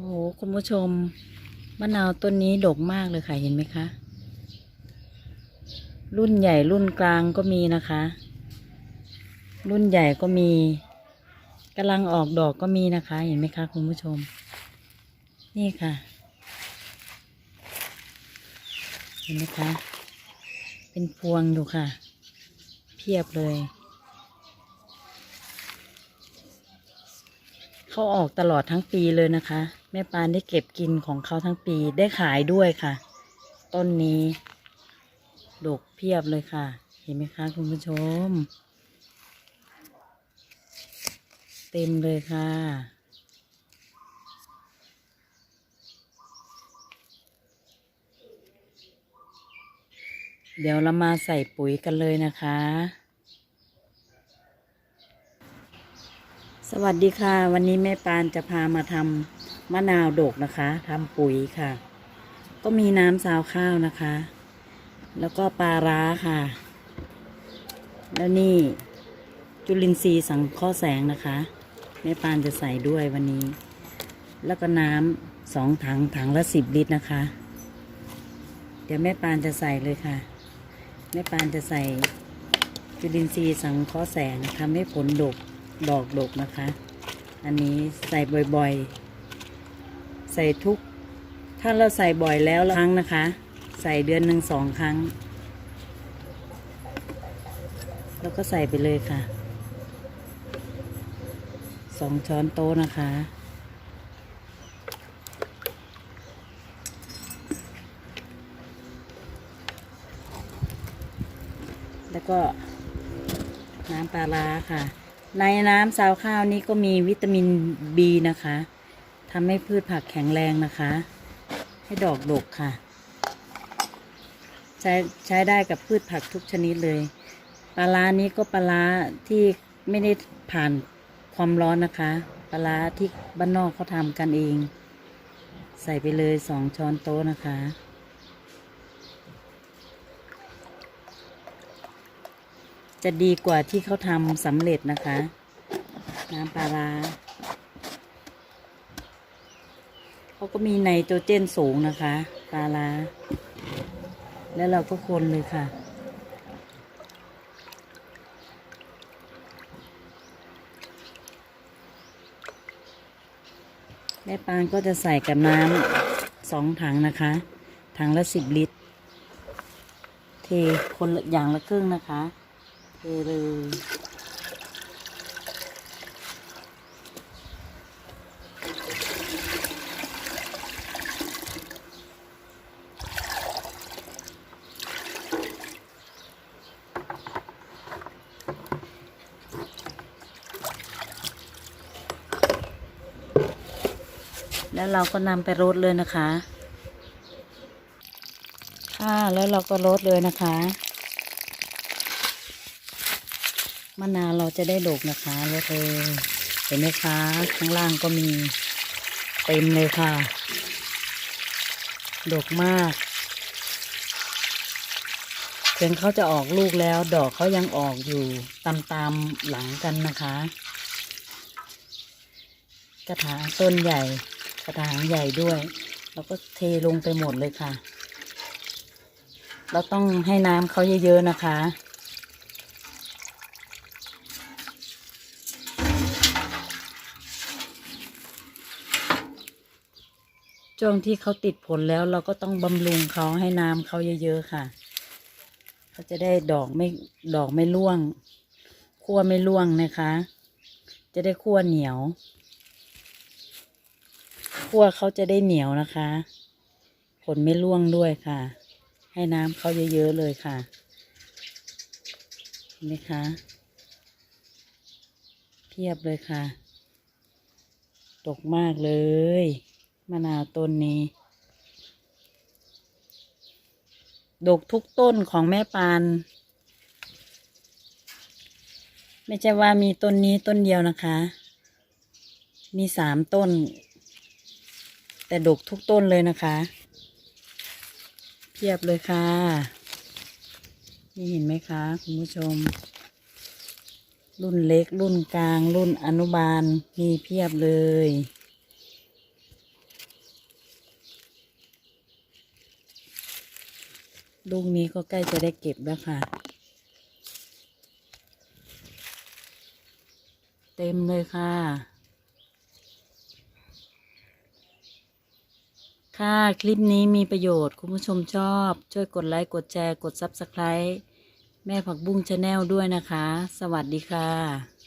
โอ้โหคุณผู้ชมมะนาวต้นนี้ดกมากเลยค่ะเห็นไหมคะ รุ่นใหญ่รุ่นกลางก็มีนะคะ รุ่นใหญ่ก็มีกำลังออกดอกก็มีนะคะ เห็นไหมคะคุณผู้ชม นี่ค่ะ เห็นไหมคะ เป็นพวงอยู่ค่ะ เพียบเลยเขาออกตลอดทั้งปีเลยนะคะ แม่ปานได้เก็บกินของเขาทั้งปีได้ขายด้วยค่ะ ต้นนี้ดกเพียบเลยค่ะ เห็นไหมคะคุณผู้ชม เต็มเลยค่ะ เดี๋ยวเรามาใส่ปุ๋ยกันเลยนะคะ สวัสดีค่ะ วันนี้แม่ปานจะพามาทำ มะนาวดกนะคะทำปุ๋ยค่ะ ก็มีน้ำซาวข้าวนะคะ แล้วก็ปลาร้าค่ะ แล้วนี่จุลินทรีย์สังเคราะห์แสงนะคะแม่ปานจะใส่ด้วยวันนี้ แล้วก็น้ำสองถังถังละสิบลิตรนะคะ เดี๋ยวแม่ปานจะใส่เลยค่ะแม่ปานจะใส่จุลินทรีย์สังเคราะห์แสงทำให้ผลดกดอกดกนะคะ อันนี้ใส่บ่อยๆ ส่ทุก ถ้าเราใส่บ่อยแล้วครั้งนะคะ ใส่เดือนหนึ่งสองครั้ง แล้วก็ใส่ไปเลยค่ะสองช้อนโต๊ะนะคะ แล้วก็น้ำปลาร้าค่ะ ในน้ำซาวข้าวนี้ก็มีวิตามิน B นะคะ ทำให้พืชผักแข็งแรงนะคะ ให้ดอกดกค่ะ ใช้ใช้ได้กับพืชผักทุกชนิดเลยปลาร้านี้ก็ปลาร้าที่ไม่ได้ผ่านความร้อนนะคะปลาร้าที่บ้านนอกเขาทำกันเอง ใส่ไปเลยสองช้อนโต๊ะนะคะ จะดีกว่าที่เขาทำสำเร็จนะคะ น้ำปลาร้า เขาก็มีไนโตรเจนสูงนะคะปลาร้าแล้วเราก็คนเลยค่ะ แม่ปานก็จะใส่กับน้ำสองถังนะคะ ถังละสิบลิตร เทคนละอย่างละครึ่งนะคะ เทเลย แล้วเราก็นำไปรดเลยนะคะค่ะแล้วเราก็รดเลยนะคะมะนาวเราจะได้ดกนะคะรดเลยเห็นไหมคะข้างล่างก็มีเต็มเลยค่ะดกมากถึงเขาจะออกลูกแล้ว ดอกเขายังออกอยู่ตามตามหลังกันนะคะ กระถางต้นใหญ่ กระถางใหญ่ด้วยเราก็เทลงไปหมดเลยค่ะ เราต้องให้น้ำเขาเยอะๆนะคะช่วงที่เขาติดผลแล้วเราก็ต้องบำรุงเขาให้น้ำเขาเยอะๆค่ะ เขาจะได้ดอกไม่ดอกไม่ร่วง คั่วไม่ร่วงนะคะ จะได้คั่วเหนียว คั่วเขาจะได้เหนียวนะคะ ผลไม่ร่วงด้วยค่ะ ให้น้ำเขาเยอะๆเลยค่ะ เห็นไหมคะ เพียบเลยค่ะ ตกมากเลย มะนาวต้นนี้ดกทุกต้นของแม่ปาน ไม่ใช่ว่ามีต้นนี้ต้นเดียวนะคะ มีสามต้น แต่ดกทุกต้นเลยนะคะ เพียบเลยค่ะ นี่เห็นไหมคะ คุณผู้ชม รุ่นเล็ก รุ่นกลาง รุ่นอนุบาล มีเพียบเลยลูกนี้ก็ใกล้จะได้เก็บแล้วค่ะ เต็มเลยค่ะ ค่ะ คลิปนี้มีประโยชน์ คุณผู้ชมชอบ ช่วยกดไลค์กดแชร์กด Subscribe แม่ผักบุ้งชาแนลด้วยนะคะ สวัสดีค่ะ